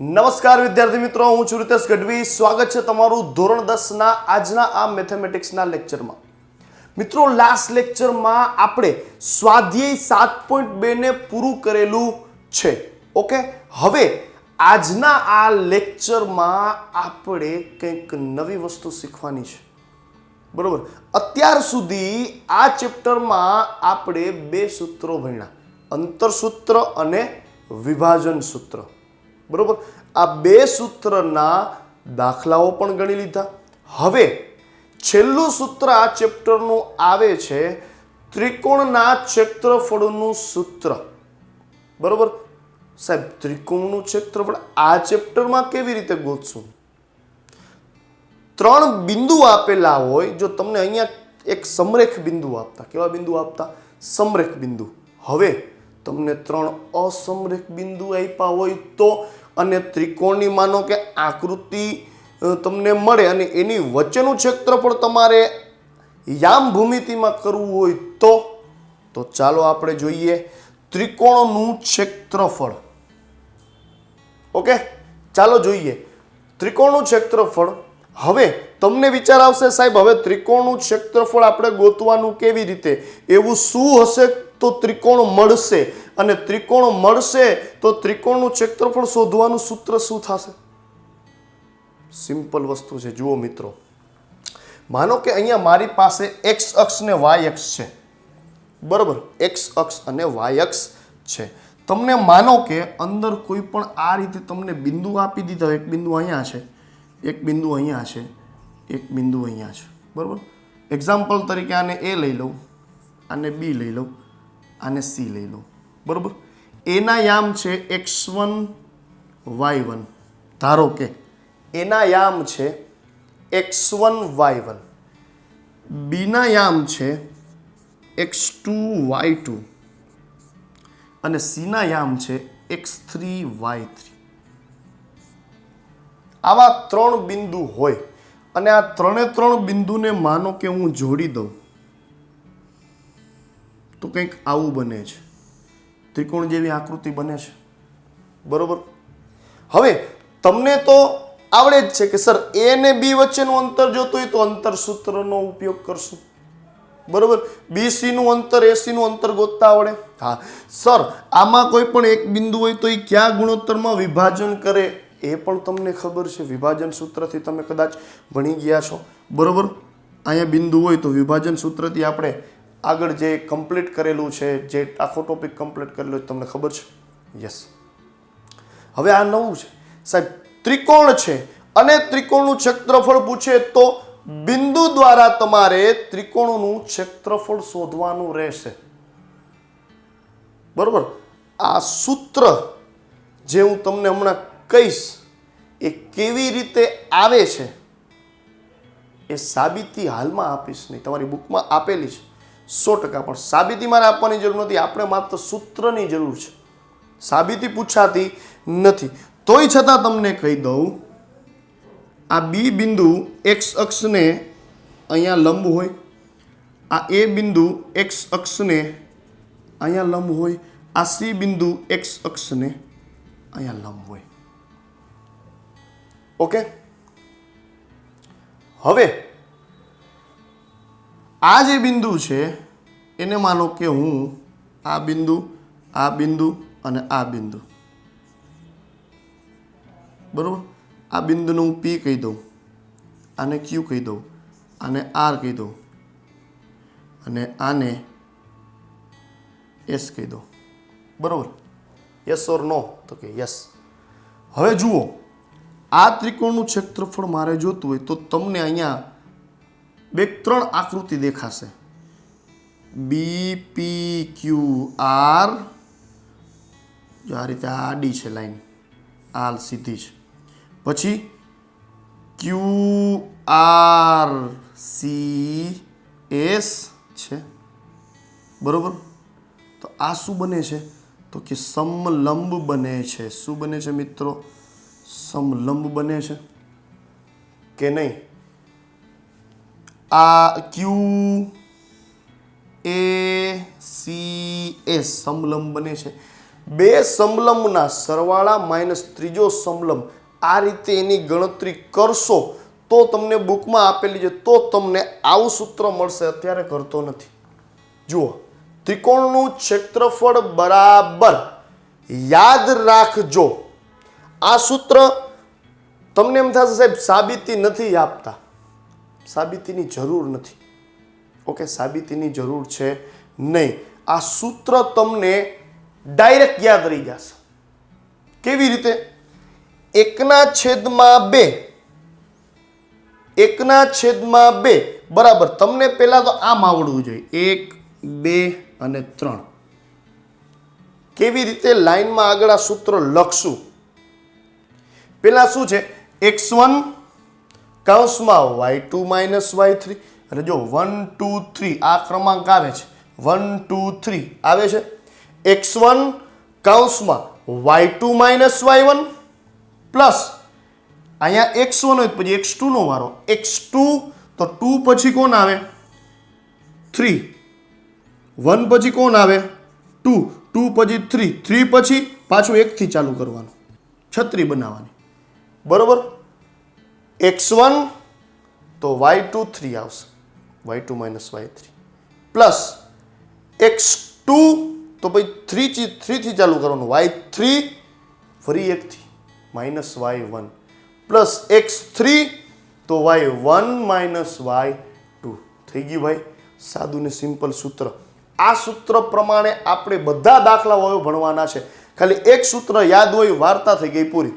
નમસ્કાર વિદ્યાર્થી મિત્રો, હું છું રીતેશ ગઢવી. સ્વાગત છે તમારું ધોરણ દસના આજના આ મેથેમેટિક્સના લેક્ચરમાં. મિત્રો લાસ્ટ લેક્ચરમાં આપણે સ્વાધ્યાય સાત પોઈન્ટ બેને પૂરું કરેલું છે. ઓકે હવે આજના આ લેક્ચરમાં આપણે કંઈક નવી વસ્તુ શીખવાની છે. બરોબર? અત્યાર સુધી આ ચેપ્ટરમાં આપણે બે સૂત્રો ભણ્યા. અંતરસૂત્ર અને વિભાજન સૂત્ર. બરોબર? આ બે સૂત્રના દાખલાઓ પણ ગણી લીધા. હવે છેલ્લું સૂત્ર આ ચેપ્ટરનું આવે છે ત્રિકોણના ક્ષેત્રફળનું સૂત્ર. બરાબર? સાહેબ, ત્રિકોણનું ક્ષેત્રફળ આ ચેપ્ટરમાં કેવી રીતે ગોતશું? ત્રણ બિંદુ આપેલા હોય, જો તમને અહીંયા એક સમરેખ બિંદુ આપતા. કેવા બિંદુ આપતા? સમરેખ બિંદુ. હવે તમને ત્રણ અસમરેખ બિંદુ આપ્યા હોય તો અને ત્રિકોણની માનો કે આકૃતિ તમને મળે અને એની વચ્ચેનું ક્ષેત્રફળ તમારે યામ ભૂમિતિમાં કરવું હોય તો તો ચાલો આપણે જોઈએ ત્રિકોણનું ક્ષેત્રફળ. ઓકે? ચાલો જોઈએ. ત્રિકોણનું ક્ષેત્રફળ. હવે તમને વિચાર આવશે સાહેબ, હવે ત્રિકોણનું ક્ષેત્રફળ આપણે ગોતવાનું કેવી રીતે? એવું શું હશે? તો ત્રિકોણ મળશે. અને ત્રિકોણ મળશે તો ત્રિકોણનું ક્ષેત્રફળ શોધવાનું સૂત્ર શું થશે? સિમ્પલ વસ્તુ છે. જુઓ મિત્રો. માનો કે અહીંયા મારી પાસે એક્સ અક્ષ ને વાય અક્ષ છે. બરોબર? એક્સ અક્ષ અને વાય અક્ષ છે. તમને માનો કે અંદર કોઈ પણ આ રીતે તમને બિંદુ આપી દીધા. એક બિંદુ અહીંયા છે. એક બિંદુ અહીંયા છે. એક બિંદુ અહીંયા છે. બરોબર? એક્ઝામ્પલ તરીકે આને એ લઈ લઉં. આને બી લઈ લઉં. આને સી લઈ લો. બરાબર? એના યામ છે એક્સ વન, વાય વન. ધારો કે એના યામ છે એક્સ વન, વાય વન. બીના યામ છે એક્સ ટુ, વાય ટુ. અને સીના યામ છે એક્સ થ્રી, વાય થ્રી. આવા ત્રણ બિંદુ હોય, અને આ ત્રણે ત્રણ બિંદુને માનો કે હું જોડી દઉં. તો કંઈક આવું બને છે. ત્રિકોણ જેવી આકૃતિ બને છે. બરોબર? હવે, તમને તો આવડે જ છે કે, સર, એ ને બી વચ્ચેનું અંતર જોતું હોય તો અંતર સૂત્રનો ઉપયોગ કરશું. બરોબર? બીસી નું અંતર એસી નું અંતર ગોતતા આવડે. હા. સર, આમાં કોઈ પણ એક બિંદુ હોય તો એ કયા ગુણોત્તરમાં વિભાજન કરે, એ પણ તમને ખબર છે. વિભાજન સૂત્રથી તમે કદાચ ભણી ગયા છો. બરોબર? અહીંયા બિંદુ હોય તો વિભાજન સૂત્રથી આપણે આગળ જે કમ્પ્લીટ કરેલું છે, જે આખો ટોપિક કમ્પ્લીટ કરેલો છે, તમને ખબર છે? યસ હવે આ નવું છે. સાહેબ, ત્રિકોણ છે. અને ત્રિકોણનું ક્ષેત્રફળ પૂછે તો બિંદુ દ્વારા તમારે ત્રિકોણનું ક્ષેત્રફળ શોધવાનું રહેશે. બરોબર? આ સૂત્ર જે હું તમને હમણાં કહીશ, એ કેવી રીતે આવે છે, એ સાબિતી હાલમાં આપીશ નહીં. તમારી બુકમાં આપેલી છે. સો ટકા. પણ સાબિતી મારે આપવાની જરૂર નથી. આપણે માત્ર સૂત્રની જરૂર છે. સાબિતી પૂછાતી નથી. તોય છતાં તમને કહી દઉં, આ બી બિંદુ એક્સ અક્ષને અહીંયા લંબ હોય, આ એ બિંદુ એક્સ અક્ષને અહીંયા લંબ હોય, આ સી બિંદુ એક્સ અક્ષને અહીંયા લંબ હોય. ઓકે હવે આ જે બિંદુ છે, એને માનો કે હું આ બિંદુ આ બિંદુ અને આ બિંદુ. બરાબર? આ બિંદુને હું પી કહી દઉં, આને ક્યુ કહી દઉં, આને આર કહી દઉં, અને આને એસ કહી દઉં. બરાબર? યસ ઓર નો તો કે યસ હવે જુઓ, આ ત્રિકોણનું ક્ષેત્રફળ મારે જોતું હોય તો તમને અહીંયા બે ત્રણ આકૃતિ દેખાશે. બી પી ક્યુ આર જો આ રીતે આડી છે લાઈન આ સીધી છે. પછી ક્યુ આર સી એસ છે. બરોબર? તો આ શું બને છે? તો કે સમલંબ બને છે. શું બને છે મિત્રો? સમલંબ બને છે કે નહીં? આ ક્યુ એ સી એ સમલંબ બને છે. બે સમલંબના સરવાળા માઇનસ ત્રીજો સમલંબ આ રીતે એની ગણતરી કરશો તો તમને બુકમાં આપેલી છે, તો તમને આવું સૂત્ર મળશે, અત્યારે કરતો નથી. જુઓ, ત્રિકોણનું ક્ષેત્રફળ બરાબર યાદ રાખજો. આ સૂત્ર તમને એમ થશે સાહેબ, સાબિતી નથી આપતા. સાબિતીની જરૂર નથી. ઓકે, સાબિતીની જરૂર છે નહીં. આ સૂત્ર તમને ડાયરેક્ટ યાદ રહી જશે. કેવી રીતે? એકના છેદમાં બે. એકના છેદમાં બે. બરાબર, તમને પહેલા તો આમ આવડવું જોઈએ. એક, બે અને ત્રણ. કેવી રીતે લાઈનમાં આગળ આ સૂત્ર લખશું? પેલા શું છે? એક્સ વન કૌંસમાં Y two minus Y three અને જો વન ટુ થ્રી આ ક્રમાંક આવે છે, વન ટુ થ્રી આવે છે. એક્સ વન કૌંસમાં Y two minus Y one plus અહીંયા એક્સ વન હોય પછી એક્સ ટુનો વારો. એક્સ ટુ તો ટુ પછી કોણ આવે? થ્રી. વન પછી કોણ આવે? ટુ. ટુ પછી થ્રી. થ્રી પછી પાછું એકથી ચાલુ કરવાનું. છત્રી બનાવવાની. બરોબર? એક્સ વન તો વાય ટુ થ્રી આવશે. Y two minus Y three. Plus X two તો પછી થ્રી થ્રીથી ચાલુ કરવાનું. વાય થ્રી, ફરી એકથી minus Y one. Plus X three તો Y one minus Y two. થઈ ગયું ભાઈ. સાદું ને સિમ્પલ સૂત્ર. આ સૂત્ર પ્રમાણે આપણે બધા દાખલાઓ ભણવાના છે. ખાલી એક સૂત્ર યાદ હોય, વાર્તા થઈ ગઈ પૂરી.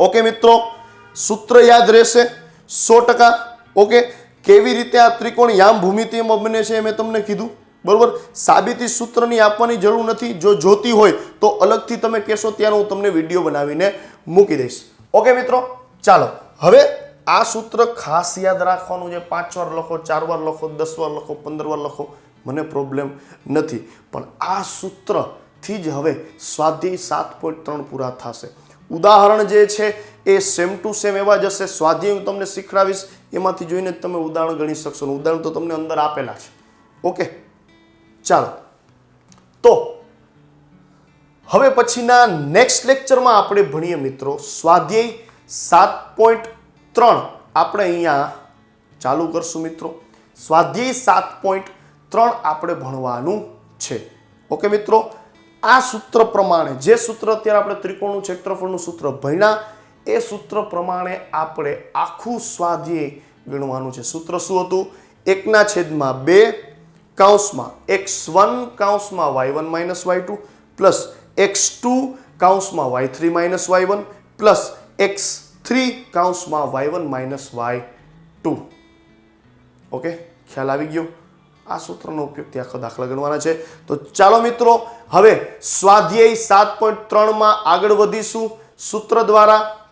ઓકે મિત્રો? સૂત્ર યાદ રહેશે. સો ટકા. ઓકે? કેવી રીતે આ ત્રિકોણ યામ ભૂમિતિમાં બને છે મેં તમને કીધું. બરોબર? સાબિતી સૂત્રની આપવાની જરૂર નથી. જો જોતી હોય તો અલગથી તમે કહેશો ત્યારે હું તમને વીડિયો બનાવીને મૂકી દઈશ. ઓકે મિત્રો? ચાલો. હવે આ સૂત્ર ખાસ યાદ રાખવાનું છે. પાંચ વાર લખો ચાર વાર લખો દસ વાર લખો પંદર વાર લખો. મને પ્રોબ્લેમ નથી. પણ આ સૂત્રથી જ હવે સ્વાધ્યાય સાત પોઈન્ટ ત્રણ પૂરા થશે. ઉદાહરણ જે છે એ સેમ ટુ સેમ એવા જ હશે. સ્વાધ્યાય હું તમને શીખડાવીશ. એમાંથી જોઈને તમે ઉદાહરણ ગણી શકશો ઉદાહરણ તો તમને અંદર આપેલા છે. ઓકે? ચાલો. તો, હવે પછીના નેક્સ્ટ લેક્ચરમાં આપણે ભણીએ મિત્રો સ્વાધ્યાય સાત પોઈન્ટ ત્રણ. આપણે અહીંયા ચાલુ કરશું મિત્રો. સ્વાધ્યાય સાત પોઈન્ટ ત્રણ આપણે ભણવાનું છે. ઓકે મિત્રો? આ સૂત્ર પ્રમાણે, જે સૂત્ર અત્યારે આપણે ત્રિકોણનું ક્ષેત્રફળનું સૂત્ર ભણ્યા એ સૂત્ર પ્રમાણે આપણે આખું સ્વાધ્યાય ગણવાનું છે. સૂત્ર શું હતું? એકના છેદમાં બે કાઉન્સમાં X one કાઉન્સમાં Y one minus Y two plus X two કાઉન્સમાં Y three minus Y one plus X three કાઉન્સમાં Y one minus Y two. Okay? ખ્યાલ આવી ગયો? આ સૂત્રનો ઉપયોગ ઉપયોગથી આખો દાખલા ગણવાના છે. તો ચાલો મિત્રો, હવે સ્વાધ્યાય સાત પોઈન્ટ ત્રણમાં આગળ વધીશું. સૂત્ર દ્વારા